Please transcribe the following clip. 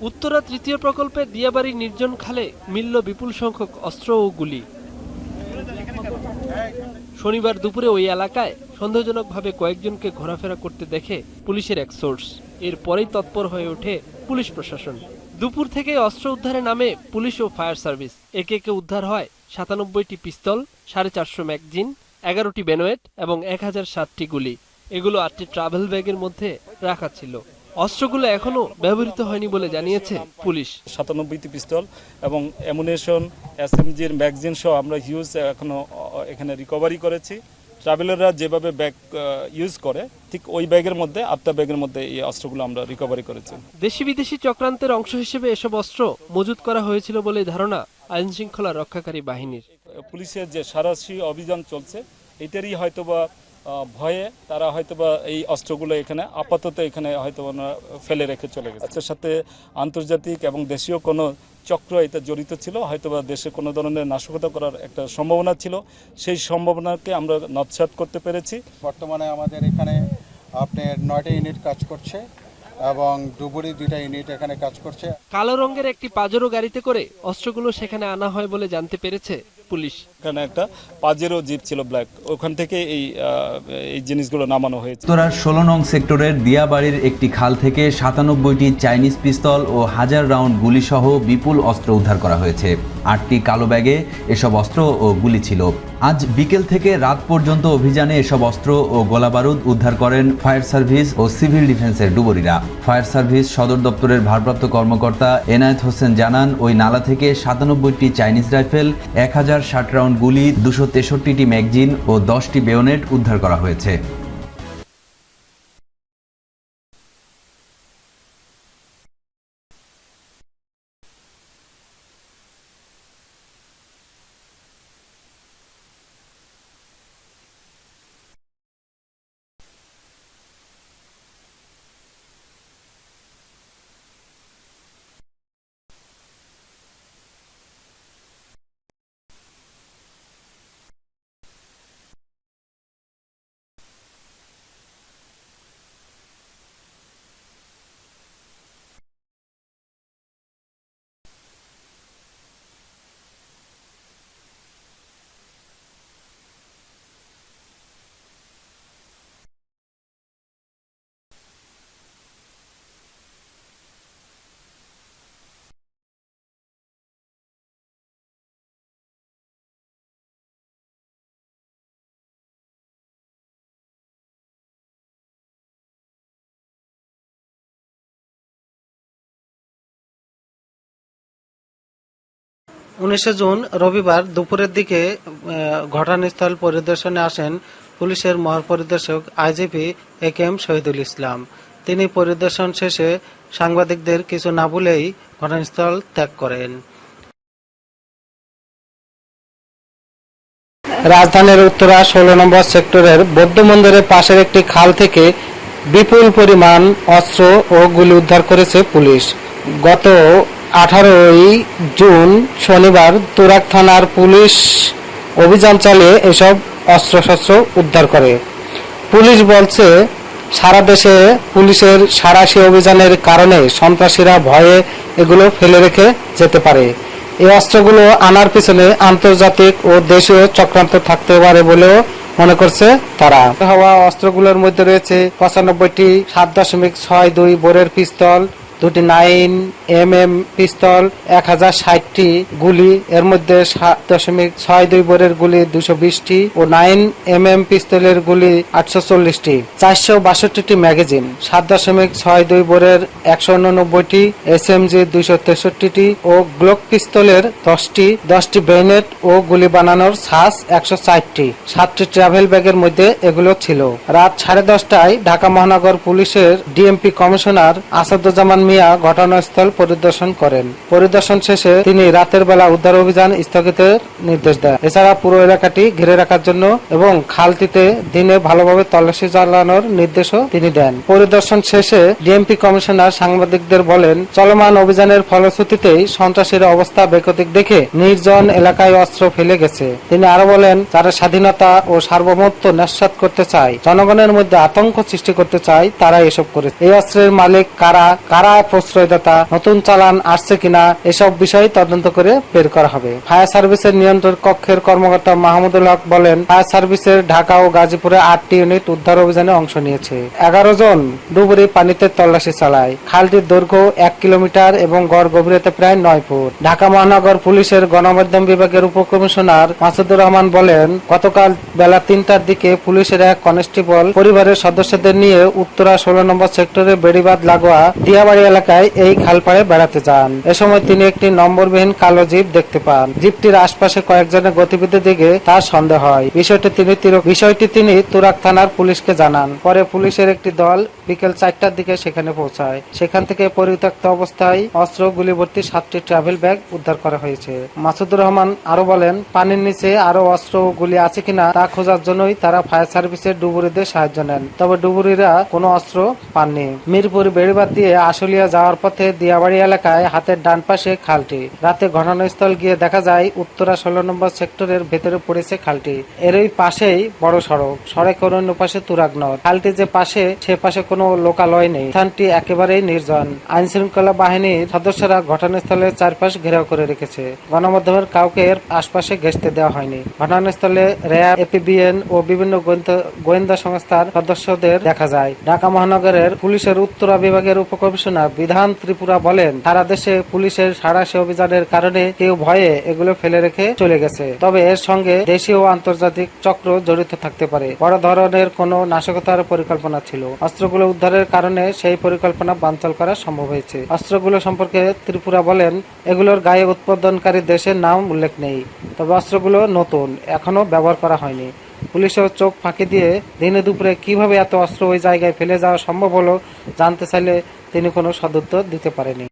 উত্তরা তৃতীয় প্রকল্পে দিয়াবাড়ি নির্জন খালে মিলল বিপুল সংখ্যক অস্ত্র ও গুলি। শনিবার দুপুরে ওই এলাকায় সন্দেহজনকভাবে কয়েকজনকে ঘোরাফেরা করতে দেখে পুলিশের এক সোর্স। এরপরেই তৎপর হয়ে ওঠে পুলিশ প্রশাসন। দুপুর থেকে অস্ত্র উদ্ধারে নামে পুলিশ ও ফায়ার সার্ভিস। একে একে উদ্ধার হয় সাতানব্বইটি পিস্তল, সাড়ে চারশো ম্যাগজিন, এগারোটি বেনোয়েট এবং এক হাজার সাতটি গুলি। এগুলো আটটি ট্রাভেল ব্যাগের মধ্যে রাখা ছিল। অস্ত্রগুলো এখনও ব্যবহৃত হয়নি বলে জানিয়েছে পুলিশ। সাতানব্বইটি পিস্তল এবং অ্যামুনেশন এসএমজির ম্যাগজিন সহ আমরা হিউজ এখনও এখানে রিকভারি করেছি। ট্রাভেলাররা যেভাবে ব্যাগ ইউজ করে ঠিক ওই ব্যাগের মধ্যে আটটা ব্যাগের মধ্যে এই অস্ত্রগুলো আমরা রিকভারি করেছি। দেশি বিদেশি চক্রান্তের অংশ হিসেবে এসব অস্ত্র মজুত করা হয়েছিল বলে ধারণা আইন শৃঙ্খলা রক্ষাকারী বাহিনীর। পুলিশের যে সারাশি অভিযান চলছে এটারই হয়তোবা ভয়ে তারা হয়তোবা এই অস্ত্রগুলো এখানে আপাতত এখানে হয়তো ওনারা ফেলে রেখে চলে গেছে। তার সাথে আন্তর্জাতিক এবং দেশীয় কোনো চক্র এটা জড়িত ছিল হয়তোবা দেশে কোনো ধরনের নাশকতা করার একটা সম্ভাবনা ছিল। সেই সম্ভাবনাকে আমরা নৎসাত করতে পেরেছি। বর্তমানে আমাদের এখানে আপনার নয়টা ইউনিট কাজ করছে এবং ডুবুরি দুইটা ইউনিট এখানে কাজ করছে। কালো রঙের একটি পাজেরো গাড়িতে করে অস্ত্রগুলো সেখানে আনা হয় বলে জানতে পেরেছে পুলিশ। এখানে একটা পাজেরও জিপ ছিল ব্ল্যাক। ওখান থেকে এই এই জিনিসগুলো নামানো হয়েছে। উত্তরার ষোলো নং সেক্টরের দিয়াবাড়ির একটি খাল থেকে সাতানব্বইটি চাইনিজ পিস্তল ও হাজার রাউন্ড গুলিসহ বিপুল অস্ত্র উদ্ধার করা হয়েছে। আটটি কালো ব্যাগে এসব অস্ত্র ও গুলি ছিল। আজ বিকেল থেকে রাত পর্যন্ত অভিযানে এসব অস্ত্র ও গোলাবারুদ উদ্ধার করেন ফায়ার সার্ভিস ও সিভিল ডিফেন্সের ডুবুরিরা। ফায়ার সার্ভিস সদর দপ্তরের ভারপ্রাপ্ত কর্মকর্তা এনায়েত হোসেন জানান, ওই নালা থেকে সাতানব্বইটি চাইনিজ রাইফেল, এক হাজার ষাট রাউন্ড গুলি দুশো তেষট্টিটি ম্যাগজিন ও দশটি বেয়নেট উদ্ধার করা হয়েছে। উনিশে জুন, রবিবার দুপুরের দিকে ঘটনাস্থল পরিদর্শনে আসেন পুলিশের মহাপরিদর্শক IGP A K M Shahidul Islam. তিনি পরিদর্শন শেষে সাংবাদিকদের কিছু না বলেই ঘটনাস্থল ত্যাগ করেন। রাজধানীর উত্তরা ষোলো নম্বর সেক্টরের বৌদ্ধ মন্দিরের পাশের একটি খাল থেকে বিপুল পরিমাণ অস্ত্র ও গুলি উদ্ধার করেছে পুলিশ। গত আঠারোই জুন শনিবার তুরাক থানার পুলিশ অভিযান চালিয়ে এসব অস্ত্রশস্ত্র উদ্ধার করে। পুলিশ বলছে, সারা দেশে পুলিশের সারাশি অভিযানের কারণে সন্ত্রাসীরা ভয়ে এগুলো ফেলে রেখে যেতে পারে। এই অস্ত্রগুলো আনার পিছনে আন্তর্জাতিক ও দেশীয় চক্রান্ত থাকতে পারে বলেও মনে করছে তারা। হওয়া অস্ত্রগুলোর মধ্যে রয়েছে পঁচানব্বইটি সাত দশমিক ছয় দুই বোরের পিস্তল দুটি নাইন এম এম পিস্তল, এক হাজার ষাটটি গুলি, এর মধ্যে সাত দশমিক ছয় দুই বোরের গুলি দুশো বিশটি ও নাইন এম এম পিস্তলের গুলি আটশো চল্লিশটি। চারশো বাষট্টিটি ম্যাগাজিন, সাত দশমিক ছয় দুই বোরের একশো উননব্বইটি এস এম জি দুইশো তেষট্টিটি ও গ্লোক পিস্তলের দশটি দশটি বেনেট ও গুলি বানানোর ছাঁচ একশো ষাটটি। সাতটি ট্রাভেল ব্যাগের মধ্যে এগুলো ছিল। রাত সাড়ে দশটায় ঢাকা মহানগর পুলিশের ডিএমপি কমিশনার আসাদুজ্জামান মিয়া ঘটনাস্থল পরিদর্শন করেন। পরিদর্শন শেষে তিনি রাতের বেলা উদ্ধার অভিযান স্থগিতের নির্দেশ দেন। এছাড়া পুরো এলাকাটি ঘিরে রাখার জন্য এবং খালটিতে দিনে ভালোভাবে তল্লাশি চালানোর নির্দেশও তিনি দেন। পরিদর্শন শেষে ডিএমপি কমিশনার সাংবাদিকদের বলেন, চলমান অভিযানের ফলশ্রুতিতেই সন্ত্রাসীর অবস্থা বেকতিক দেখে নির্জন এলাকায় অস্ত্র ফেলে গেছে। তিনি আরও বলেন, যারা স্বাধীনতা ও সার্বভৌমত্ব নস্যাৎ করতে চায়, জনগণের মধ্যে আতঙ্ক সৃষ্টি করতে চায় তারা এসব করেছে। এই অস্ত্রের মালিক কারা? কারা প্রশ্রয়দাতা নতুন চালান আসছে কিনা এসব বিষয় তদন্ত করে বের করা হবে। ফায়ার সার্ভিসের নিয়ন্ত্রণ কক্ষের কর্মকর্তা মাহমুদুল হক বলেন, ফায়ার সার্ভিসের ঢাকা ও গাজীপুরে আটটি ইউনিট উদ্ধার অভিযানে অংশ নিয়েছে। এগারো জন ডুবুরি পানিতে তল্লাশি চালায়। খালটির দৈর্ঘ্য এক কিলোমিটার এবং গড় গভীরতা প্রায় নয় ফুট। ঢাকা মহানগর পুলিশের গণমাধ্যম বিভাগের উপকমিশনার মাসুদুর রহমান বলেন, গতকাল বেলা তিনটার দিকে পুলিশের এক কনস্টেবল পরিবারের সদস্যদের নিয়ে উত্তরা ষোলো নম্বর সেক্টরে বেড়িবাদ লাগোয়া দিয়াবাড়ি এলাকায় এই খালপাড়ে বেড়াতে যান। এ সময় তিনি একটি নম্বরবিহীন কালো জিপ দেখতে পান। জিপটির আশপাশে কয়েকজনের গতিবিধি দিকে তার সন্দেহ হয়। বিষয়টি তিনি বিষয়টি তিনি তুরাক থানার পুলিশকে জানান। পরে পুলিশের একটি দল বিকেল চারটার দিকে সেখানে পৌঁছায়। সেখান থেকে পরিত্যক্ত অবস্থায় অস্ত্র গুলি ভর্তি সাতটি ট্রাভেল ব্যাগ উদ্ধার করা হয়েছে। মাসুদুর রহমান আরও বলেন, পানির নিচে আরও অস্ত্র ও গুলি আছে কিনা তা খোঁজার জন্যই তারা ফায়ার সার্ভিসের ডুবুরিদের সাহায্য নেন। তবে ডুবুরিরা কোনো অস্ত্র পাননি। মিরপুর বেড়িবাদ দিয়ে আশুলিয়া যাওয়ার পথে দিয়াবাড়ি এলাকায় হাতের ডান পাশে খালটি। রাতে ঘটনাস্থল গিয়ে দেখা যায়, উত্তরা ষোলো নম্বর সেক্টরের ভেতরে পড়েছে খালটি। এরই পাশেই বড় সড়ক, সড়কের অন্য পাশে তুরাগ নদ। খালটি যে পাশে, সে পাশে কোনো লোকালয় নেই। স্থানটি একেবারেই নির্জন। আইন শৃঙ্খলা বাহিনীর সদস্যরা ঘটনাস্থলের চারপাশ ঘেরাও করে রেখেছে। গণমাধ্যমের কাউকে এর আশপাশে ঘেঁষতে দেওয়া হয়নি। ঘটনাস্থলে র্যাব এপিবিএন ও বিভিন্ন গোয়েন্দা সংস্থার সদস্যদের দেখা যায়। ঢাকা মহানগরের পুলিশের উত্তরা বিভাগের উপকমিশনার বিধান ত্রিপুরা বলেন, সারা দেশে পুলিশের সাড়াশি অভিযানের কারণে কেউ ভয়ে এগুলো ফেলে রেখে চলে গেছে। তবে এর সঙ্গে দেশীয় আন্তর্জাতিক চক্র জড়িত থাকতে পারে। বড় ধরনের কোনো নাশকতার পরিকল্পনা ছিল। অস্ত্রগুলো উদ্ধারের কারণে সেই পরিকল্পনা বানচাল করা সম্ভব হয়েছে। অস্ত্রগুলো সম্পর্কে ত্রিপুরা বলেন, এগুলোর গায়ে উৎপাদনকারী দেশের নাম উল্লেখ নেই। তবে অস্ত্রগুলো নতুন এখনও ব্যবহার করা হয়নি। পুলিশের চোখ ফাঁকি দিয়ে দিনে দুপুরে কীভাবে এত অস্ত্র ওই জায়গায় ফেলে যাওয়া সম্ভব হলো জানতে চাইলে তিনি কোনো সদুত্তর দিতে পারেনি